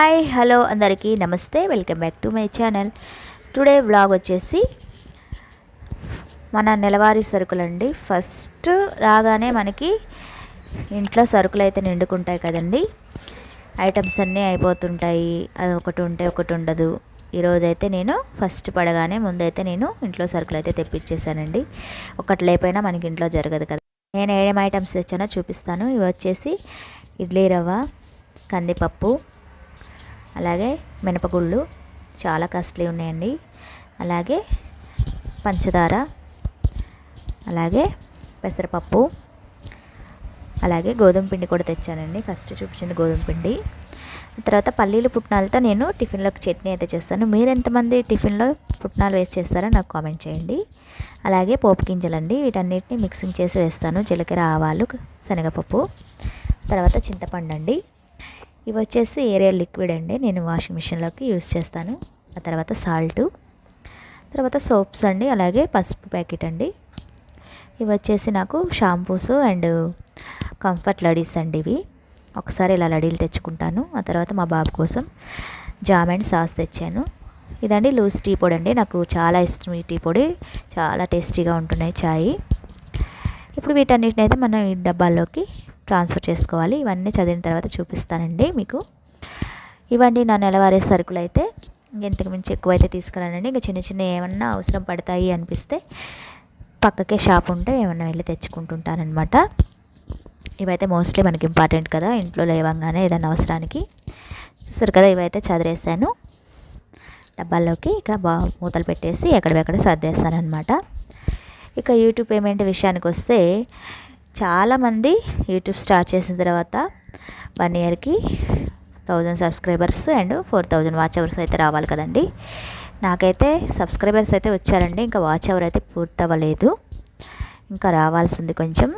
Hi hello అందరికీ నమస్తే welcome back to my channel. Today vlog వచ్చేసి మన నెలవారీ సరుకులండి ఫస్ట్ రాగానే మనకి ఇంట్లో సరుకులు అయితే నిండుకుంటాయి కదండి. ఐటమ్స్ అన్నీ అయిపోతుంటాయి. అది ఒకటి ఉంటే ఒకటి ఉండదు. ఈరోజైతే నేను ఫస్ట్ పడగానే ముందైతే నేను ఇంట్లో సరుకులు అయితే తెప్పించేసానండి ఒకటి లేకపోయినా మనకి ఇంట్లో జరగదు కదా. నేను ఏమేం ఐటమ్స్ తెచ్చానో చూపిస్తాను. ఇవి వచ్చేసి ఇడ్లీ రవ్వ కందిపప్పు అలాగే మినపగుళ్ళు చాలా కాస్ట్లీ ఉన్నాయండి. అలాగే పంచదార అలాగే పెసరపప్పు అలాగే గోధుమ పిండి కూడా తెచ్చానండి. ఫస్ట్ చూపించింది గోధుమ పిండి. తర్వాత పల్లీలు పుట్నాలతో నేను టిఫిన్లోకి చట్నీ అయితే చేస్తాను. మీరు ఎంతమంది టిఫిన్లో పుట్నాలు వేసి చేస్తారో నాకు కామెంట్ చేయండి. అలాగే పోపు గింజలండి. వీటన్నిటిని మిక్సింగ్ చేసి వేస్తాను. జీలకర్ర ఆవాలు శనగపప్పు తర్వాత చింతపండు అండి ఇవి వచ్చేసి ఏరియల్ లిక్విడ్ అండి. నేను వాషింగ్ మిషన్లోకి యూస్ చేస్తాను. ఆ తర్వాత సాల్టు. తర్వాత సోప్స్ అండి. అలాగే పసుపు ప్యాకెట్ అండి. ఇవి వచ్చేసి నాకు షాంపూస్ అండ్ కంఫర్ట్ లడీస్ అండి ఇవి. ఒకసారి ఇలా లడీలు తెచ్చుకుంటాను. ఆ తర్వాత మా బాబు కోసం జామ్ అండ్ సాస్ తెచ్చాను. ఇదండి లూజ్ టీ పొడి అండి. నాకు చాలా ఇష్టం ఈ టీ పొడి. చాలా టేస్టీగా ఉంటున్నాయి చాయ్ ఇప్పుడు వీటన్నిటిని అయితే మనం ఈ డబ్బాల్లోకి ట్రాన్స్ఫర్ చేసుకోవాలి. ఇవన్నీ చదివిన తర్వాత చూపిస్తానండి మీకు. ఇవన్నీ నా నెలవారీ సరుకులు అయితే. ఇంతకు మించి ఎక్కువ అయితే తీసుకురానండి. ఇంకా చిన్న చిన్న ఏమన్నా అవసరం పడతాయి అనిపిస్తే పక్కకే షాప్ ఉంటే ఏమన్నా వెళ్ళి తెచ్చుకుంటుంటానమాట ఇవైతే మోస్ట్లీ మనకి ఇంపార్టెంట్ కదా. ఇంట్లో లేవంగానే ఏదైనా అవసరానికి. చూసారు కదా ఇవైతే చదివేసాను డబ్బాల్లోకి ఇక బా మూతలు పెట్టేసి ఎక్కడెక్కడ సర్దేస్తానమాట ఇక యూట్యూబ్ పేమెంట్ విషయానికి వస్తే చాలామంది యూట్యూబ్ స్టార్ట్ చేసిన తర్వాత వన్ ఇయర్కి thousand subscribers and four thousand watch hours అయితే రావాలి కదండి. నాకైతే సబ్స్క్రైబర్స్ అయితే వచ్చారండి. ఇంకా వాచ్ అవర్ అయితే పూర్తవ్వలేదు. ఇంకా రావాల్సి ఉంది కొంచెం.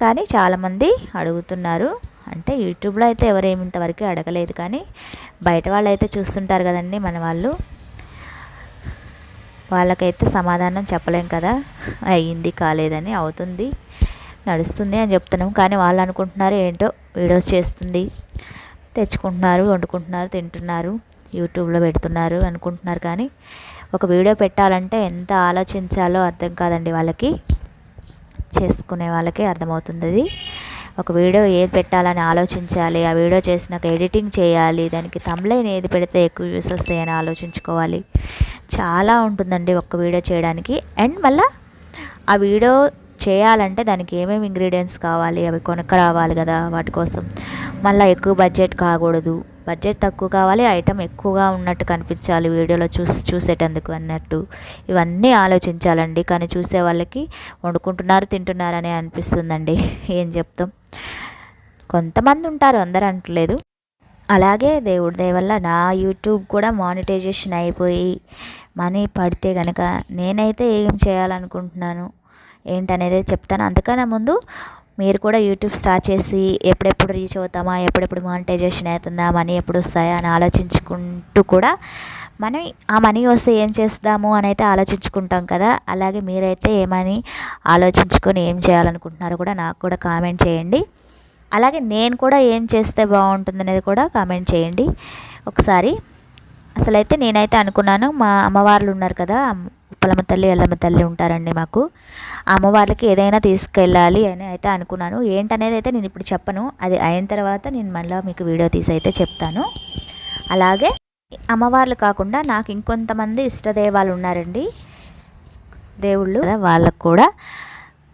కానీ చాలామంది అడుగుతున్నారు. అంటే యూట్యూబ్లో అయితే ఎవరు ఇంతవరకు అడగలేదు. కానీ బయట వాళ్ళు అయితే చూస్తుంటారు కదండి మన వాళ్ళు. వాళ్ళకైతే సమాధానం చెప్పలేం కదా. అయ్యింది కాలేదని అవుతుంది. నడుస్తుంది అని చెప్తున్నాం. కానీ వాళ్ళు అనుకుంటున్నారు ఏంటో వీడియోస్ చేస్తుంది. తెచ్చుకుంటున్నారు వండుకుంటున్నారు తింటున్నారు యూట్యూబ్లో పెడుతున్నారు అనుకుంటున్నారు. కానీ ఒక వీడియో పెట్టాలంటే ఎంత ఆలోచించాలో అర్థం కాదండి వాళ్ళకి. చేసుకునే వాళ్ళకి అర్థమవుతుంది అది. ఒక వీడియో ఏది పెట్టాలని ఆలోచించాలి ఆ వీడియో చేసినాక ఎడిటింగ్ చేయాలి దానికి తమ్లైన్ ఏది పెడితే ఎక్కువ వ్యూస్ వస్తాయని ఆలోచించుకోవాలి. చాలా ఉంటుందండి ఒక్క వీడియో చేయడానికి. అండ్ మళ్ళీ ఆ వీడియో చేయాలంటే దానికి ఏమేమి ఇంగ్రీడియంట్స్ కావాలి అవి కొనుక్క రావాలి కదా వాటి కోసం. మళ్ళీ ఎక్కువ బడ్జెట్ కాకూడదు. బడ్జెట్ తక్కువ కావాలి ఐటమ్ ఎక్కువగా ఉన్నట్టు కనిపించాలి వీడియోలో చూసి చూసేటందుకు అన్నట్టు. ఇవన్నీ ఆలోచించాలండి. కానీ చూసే వాళ్ళకి వండుకుంటున్నారు తింటున్నారని అనిపిస్తుందండి. ఏం చెప్తాం? కొంతమంది ఉంటారు అందరూ అంటలేదు. అలాగే దేవుడి దయ వల్ల నా యూట్యూబ్ కూడా మానిటైజేషన్ అయిపోయి మనీ పడితే కనుక నేనైతే ఏం చేయాలనుకుంటున్నాను? ఏంటనేది చెప్తాను. అందుకనే ముందు మీరు కూడా యూట్యూబ్ స్టార్ట్ చేసి ఎప్పుడెప్పుడు రీచ్ అవుతామా? ఎప్పుడెప్పుడు మానిటైజేషన్ అవుతుందా? మనీ ఎప్పుడు వస్తాయా? అని ఆలోచించుకుంటూ కూడా మనం ఆ మనీ వస్తే ఏం చేస్తాము అని అయితే ఆలోచించుకుంటాం కదా. అలాగే మీరైతే ఏమని ఆలోచించుకొని ఏం చేయాలనుకుంటున్నారో కూడా నాకు కూడా కామెంట్ చేయండి. అలాగే నేను కూడా ఏం చేస్తే బాగుంటుంది అనేది కూడా కామెంట్ చేయండి. ఒకసారి అసలైతే నేనైతే అనుకున్నాను మా అమ్మవార్లు ఉన్నారు కదా ఉప్పలమ్మ తల్లి ఎల్లమ్మ తల్లి ఉంటారండి మాకు. ఆ అమ్మవార్లకి ఏదైనా తీసుకెళ్ళాలి అని అయితే అనుకున్నాను. ఏంటనేది అయితే నేను ఇప్పుడు చెప్పను. అది అయిన తర్వాత నేను మళ్ళీ మీకు వీడియో తీసి అయితే చెప్తాను. అలాగే అమ్మవార్లు కాకుండా నాకు ఇంకొంతమంది ఇష్టదేవాలు ఉన్నారండి. దేవుళ్ళు వాళ్ళకు కూడా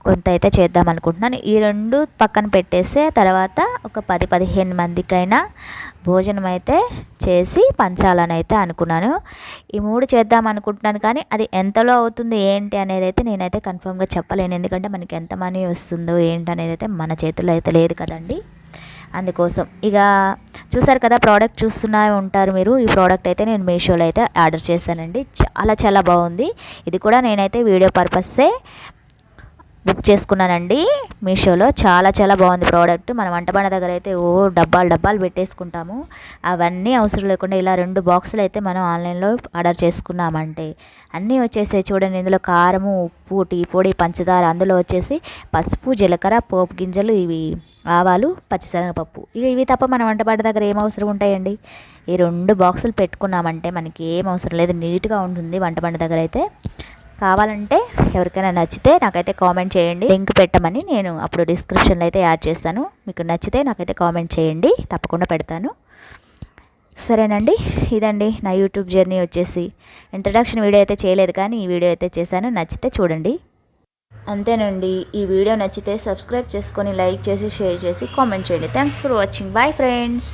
కొంత అయితే చేద్దాం అనుకుంటున్నాను. ఈ రెండు పక్కన పెట్టేస్తే తర్వాత ఒక పది పదిహేను మందికైనా భోజనం అయితే చేసి పంచాలని అయితే అనుకున్నాను. ఈ మూడు చేద్దాం అనుకుంటున్నాను కానీ అది ఎంతలో అవుతుంది ఏంటి అనేది అయితే నేనైతే కన్ఫర్మ్గా చెప్పలేను. ఎందుకంటే మనకి ఎంత మనీ వస్తుందో ఏంటి అనేది అయితే మన చేతుల్లో అయితే లేదు కదండి. అందుకోసం ఇక చూసారు కదా ప్రోడక్ట్ చూస్తున్నా ఉంటారు మీరు. ఈ ప్రోడక్ట్ అయితే నేను మీషోలో అయితే ఆర్డర్ చేశానండి. చాలా చాలా బాగుంది. ఇది కూడా నేనైతే వీడియో పర్పస్సే బుక్ చేసుకున్నానండి మీషోలో. చాలా చాలా బాగుంది ప్రోడక్ట్. మన వంటబండ దగ్గర అయితే ఓ డబ్బాలు డబ్బాలు పెట్టేసుకుంటాము. అవన్నీ అవసరం లేకుండా ఇలా రెండు బాక్సులు అయితే మనం ఆన్లైన్లో ఆర్డర్ చేసుకున్నామంటే. అన్నీ వచ్చేసాయి చూడండి. ఇందులో కారము ఉప్పు టీ పొడి పంచదార. అందులో వచ్చేసి పసుపు జీలకర్ర పోపు గింజలు ఇవి ఆవాలు పచ్చిశనగపప్పు. ఇక ఇవి తప్ప మన వంటపాట దగ్గర ఏం అవసరం ఉంటాయండి? ఈ రెండు బాక్సులు పెట్టుకున్నామంటే మనకి ఏం అవసరం లేదు. నీట్గా ఉంటుంది వంటబండ దగ్గర అయితే. కావాలంటే ఎవరికైనా నచ్చితే నాకైతే కామెంట్ చేయండి. లింక్ పెట్టమని నేను అప్పుడు డిస్క్రిప్షన్లో అయితే యాడ్ చేస్తాను. మీకు నచ్చితే నాకైతే కామెంట్ చేయండి. తప్పకుండా పెడతాను. సరేనండి ఇదండి నా యూట్యూబ్ జర్నీ వచ్చేసి. ఇంట్రడక్షన్ వీడియో అయితే చేయలేదు కానీ ఈ వీడియో అయితే చేశాను. నచ్చితే చూడండి. అంతేనండి ఈ వీడియో నచ్చితే సబ్స్క్రైబ్ చేసుకొని లైక్ చేసి షేర్ చేసి కామెంట్ చేయండి. Thanks for watching. Bye friends.